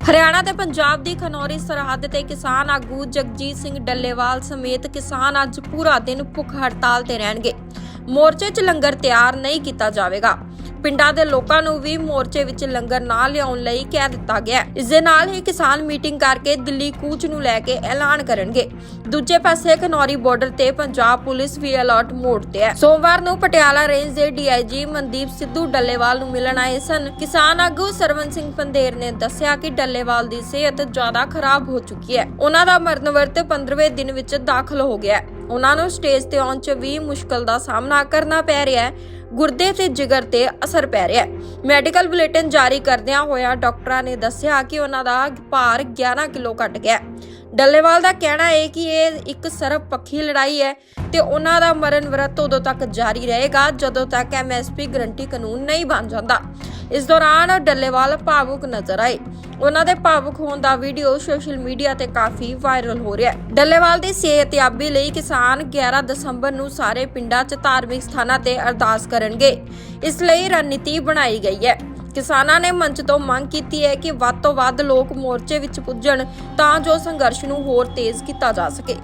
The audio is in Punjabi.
ਹਰਿਆਣਾ ਤੇ ਪੰਜਾਬ ਦੀ ਖਨੌਰੀ ਸਰਹੱਦ ਤੇ ਕਿਸਾਨ ਆਗੂ ਜਗਜੀਤ ਸਿੰਘ ਡੱਲੇਵਾਲ ਸਮੇਤ ਕਿਸਾਨ ਅੱਜ ਪੂਰਾ ਦਿਨ ਭੁੱਖ ਹੜਤਾਲ ਤੇ ਰਹਿਣਗੇ। ਮੋਰਚੇ 'ਚ ਲੰਗਰ ਤਿਆਰ ਨਹੀਂ ਕੀਤਾ ਜਾਵੇਗਾ। ਪਿੰਡਾਂ ਦੇ ਲੋਕਾਂ ਨੂੰ ਵੀ ਮੋਰਚੇ ਵਿੱਚ ਲੰਗਰ ਨਾ ਲਿਆਉਣ ਲਈ ਕਹਿ ਦਿੱਤਾ ਗਿਆ ਇਸ ਦੇ ਨਾਲ ਹੀ ਕਿਸਾਨ ਮੀਟਿੰਗ ਕਰਕੇ ਦਿੱਲੀ ਕੂਚ ਨੂੰ ਲੈ ਕੇ ਐਲਾਨ ਕਰਨਗੇ। ਦੂਜੇ ਪਾਸੇ ਖਨੌਰੀ ਬਾਰਡਰ ਤੇ ਪੰਜਾਬ ਪੁਲਿਸ ਵੀ ਅਲਰਟ ਮੋਡ ਤੇ ਹੈ। ਸੋਮਵਾਰ ਨੂੰ ਪਟਿਆਲਾ ਰੇਂਜ ਦੇ ਡੀਆਈਜੀ ਮਨਦੀਪ ਸਿੱਧੂ ਡੱਲੇਵਾਲ ਨੂੰ ਮਿਲਣ ਆਏ ਸਨ। ਕਿਸਾਨ ਆਗੂ ਸਰਵਨ ਸਿੰਘ ਪੰਦੇਰ ਨੇ ਦੱਸਿਆ ਕਿ ਡੱਲੇਵਾਲ ਦੀ ਸਿਹਤ ਜ਼ਿਆਦਾ ਖਰਾਬ ਹੋ ਚੁੱਕੀ ਹੈ। ਉਹਨਾਂ ਦਾ ਮਰਨ ਵਰਤ 15ਵੇਂ ਦਿਨ ਵਿੱਚ ਦਾਖਲ ਹੋ ਗਿਆ ਹੈ। ਉਹਨਾਂ ਨੂੰ ਸਟੇਜ ਤੇ ਆਉਣ 'ਚ ਵੀ ਮੁਸ਼ਕਲ ਦਾ ਸਾਹਮਣਾ ਕਰਨਾ ਪੈ ਰਿਹਾ ਹੈ ਗੁਰਦੇ ਤੇ ਜਿਗਰ ਤੇ ਅਸਰ ਪੈ ਰਿਹਾ ਹੈ ਮੈਡੀਕਲ ਬੁਲੇਟਿਨ ਜਾਰੀ ਕਰਦਿਆਂ ਹੋਇਆ ਡਾਕਟਰਾਂ ਨੇ ਦੱਸਿਆ ਕਿ ਉਹਨਾਂ ਦਾ ਭਾਰ 11 ਕਿਲੋ ਘਟ ਗਿਆ ਹੈ। ਡੱਲੇਵਾਲ ਦਾ ਕਹਿਣਾ ਹੈ ਕਿ ਇਹ ਇੱਕ ਸਰਬ ਲੜਾਈ ਹੈ ਤੇ ਉਹਨਾਂ ਦਾ ਮਰਨ ਵਰਤ ਉਦੋਂ ਤੱਕ ਜਾਰੀ ਰਹੇਗਾ ਜਦੋਂ ਤੱਕ ਐਮਐਸਪੀ ਗਰੰਟੀ ਕਾਨੂੰਨ ਨਹੀਂ ਬਣ ਜਾਂਦਾ। ਇਸ ਦੌਰਾਨ ਡੱਲੇਵਾਲ ਭਾਵੁਕ ਨਜ਼ਰ ਆਏ। ਉਹਨਾਂ ਦੇ ਭਾਵੁਕ ਹੋਣ ਦਾ ਵੀਡੀਓ ਸੋਸ਼ਲ ਮੀਡੀਆ ਤੇ ਕਾਫੀ ਵਾਇਰਲ ਹੋ ਰਿਹਾ ਹੈ। ਡੱਲੇਵਾਲ ਦੀ ਸਿਹਤਯਾਬੀ ਲਈ ਕਿਸਾਨ 11 ਦਸੰਬਰ ਨੂੰ ਸਾਰੇ ਪਿੰਡਾਂ 'ਚ ਧਾਰਮਿਕ ਸਥਾਨਾਂ ਤੇ ਅਰਦਾਸ ਕਰਨਗੇ। ਇਸ ਲਈ ਰਣਨੀਤੀ ਬਣਾਈ ਗਈ ਹੈ। ਕਿਸਾਨਾਂ ਨੇ ਮੰਚ ਤੋਂ ਮੰਗ ਕੀਤੀ ਹੈ ਕਿ ਵੱਧ ਤੋਂ ਵੱਧ ਲੋਕ ਮੋਰਚੇ ਵਿੱਚ ਪੁੱਜਣ ਤਾਂ ਜੋ ਸੰਘਰਸ਼ ਨੂੰ ਹੋਰ ਤੇਜ਼ ਕੀਤਾ ਜਾ ਸਕੇ।